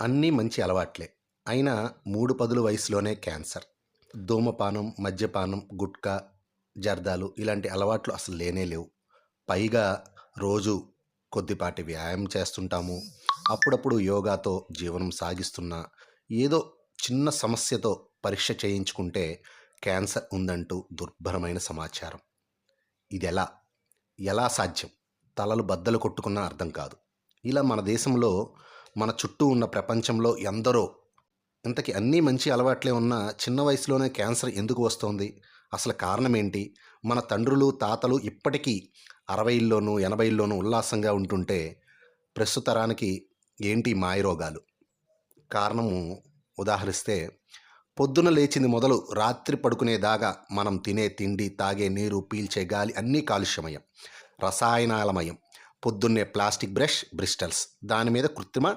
అన్నీ మంచి అలవాట్లే. అయినా మూడు పదుల వయసులోనే క్యాన్సర్. ధూమపానం మద్యపానం గుట్కా జర్దాలు ఇలాంటి అలవాట్లు అసలు లేనే లేవు. పైగా రోజు కొద్దిపాటి వ్యాయామం చేస్తుంటాము. అప్పుడప్పుడు యోగాతో జీవనం సాగిస్తున్నా ఏదో చిన్న సమస్యతో పరీక్ష చేయించుకుంటే క్యాన్సర్ ఉందంటూ దుర్భరమైన సమాచారం. ఇది ఎలా ఎలా సాధ్యం? తలలు బద్దలు కొట్టుకున్నా అర్థం కాదు. ఇలా మన దేశంలో మన చుట్టూ ఉన్న ప్రపంచంలో ఎందరో ఇంతకీ అన్నీ మంచి అలవాట్లే ఉన్న చిన్న వయసులోనే క్యాన్సర్ ఎందుకు వస్తోంది? అసలు కారణం ఏంటి మన తండ్రులు తాతలు ఇప్పటికీ అరవైల్లోనూ ఎనభైల్లోనూ ఉల్లాసంగా ఉంటుంటే ప్రస్తుత తరానికి ఏంటి మాయరోగాలు కారణము ఉదాహరిస్తే పొద్దున లేచింది మొదలు రాత్రి పడుకునేదాకా మనం తినే తిండి తాగే నీరు పీల్చే గాలి అన్నీ కాలుష్యమయం రసాయనాలమయం. పొద్దున్నే ప్లాస్టిక్ బ్రష్ బ్రిస్టల్స్. దాని మీద కృత్రిమ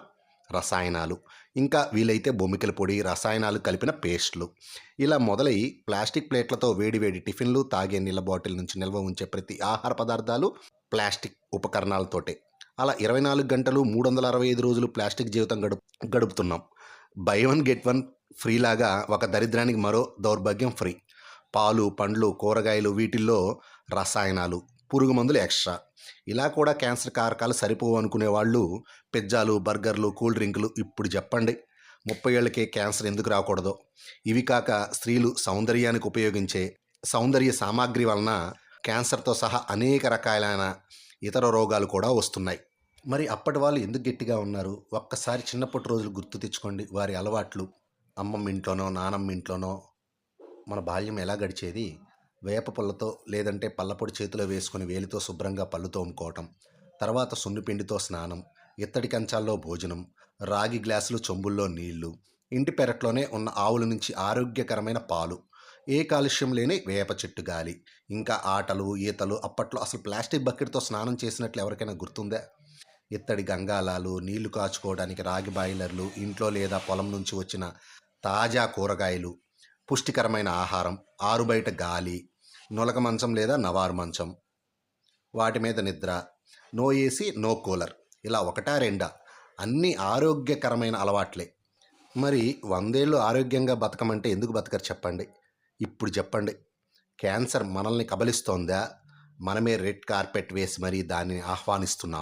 రసాయనాలు. ఇంకా వీలైతే బొమ్మికల పొడి రసాయనాలు కలిపిన పేస్ట్లు. ఇలా మొదలై ప్లాస్టిక్ ప్లేట్లతో వేడివేడి టిఫిన్లు తాగే నీళ్ళ బాటిల్ నుంచి నిల్వ ఉంచే ప్రతి ఆహార పదార్థాలు ప్లాస్టిక్ ఉపకరణాలతోటే. అలా ఇరవై నాలుగు గంటలు మూడు వందల అరవై ఐదు రోజులు ప్లాస్టిక్ జీవితం గడుపు గడుపుతున్నాం. Buy one get one free లాగా ఒక దరిద్రానికి మరో దౌర్భాగ్యం ఫ్రీ. పాలు పండ్లు కూరగాయలు వీటిల్లో రసాయనాలు పురుగు మందులు ఎక్స్ట్రా. ఇలా కూడా క్యాన్సర్ కారకాలు సరిపోవు అనుకునే వాళ్ళు పిజ్జాలు బర్గర్లు కూల్ డ్రింకులు ఇప్పుడు చెప్పండి. ముప్పై ఏళ్ళకే క్యాన్సర్ ఎందుకు రాకూడదో? ఇవి కాక స్త్రీలు సౌందర్యానికి ఉపయోగించే సౌందర్య సామాగ్రి వలన క్యాన్సర్తో సహా అనేక రకాలైన ఇతర రోగాలు కూడా వస్తున్నాయి. మరి అప్పటి వాళ్ళు ఎందుకు గట్టిగా ఉన్నారు? ఒక్కసారి చిన్నప్పటి రోజులు గుర్తు తెచ్చుకోండి. వారి అలవాట్లు అమ్మమ్మ ఇంట్లోనో నానమ్మ ఇంట్లోనో మన బాల్యం ఎలా గడిచేది? వేప పుల్లతో లేదంటే పళ్ళపొడి చేతిలో వేసుకుని వేలితో శుభ్రంగా పళ్ళు తోముకోవటం తర్వాత సున్నిపిండితో స్నానం ఇత్తడి కంచాల్లో భోజనం రాగి గ్లాసులు చెంబుల్లో నీళ్ళు ఇంటి పెరట్లోనే ఉన్న ఆవుల నుంచి ఆరోగ్యకరమైన పాలు ఏ కాలుష్యం లేని వేప చెట్టు గాలి ఇంకా ఆటలు ఈతలు అప్పట్లో అసలు ప్లాస్టిక్ బకెట్తో స్నానం చేసినట్లు ఎవరికైనా గుర్తుందా? ఇత్తడి గంగాలాలు నీళ్ళు కాచుకోవడానికి రాగి బాయిలర్లు ఇంట్లో లేదా పొలం నుంచి వచ్చిన తాజా కూరగాయలు పుష్టికరమైన ఆహారం ఆరుబయట గాలి నులక మంచం లేదా నవారు మంచం. వాటి మీద నిద్ర. No AC no cooler. ఇలా ఒకటా రెండా? అన్ని ఆరోగ్యకరమైన అలవాట్లే. మరి వందేళ్ళు ఆరోగ్యంగా బతకమంటే ఎందుకు బతకరు చెప్పండి? ఇప్పుడు చెప్పండి. క్యాన్సర్ మనల్ని కబలిస్తోందా? మనమే రెడ్ కార్పెట్ వేసి మరీ దానిని ఆహ్వానిస్తున్నాం.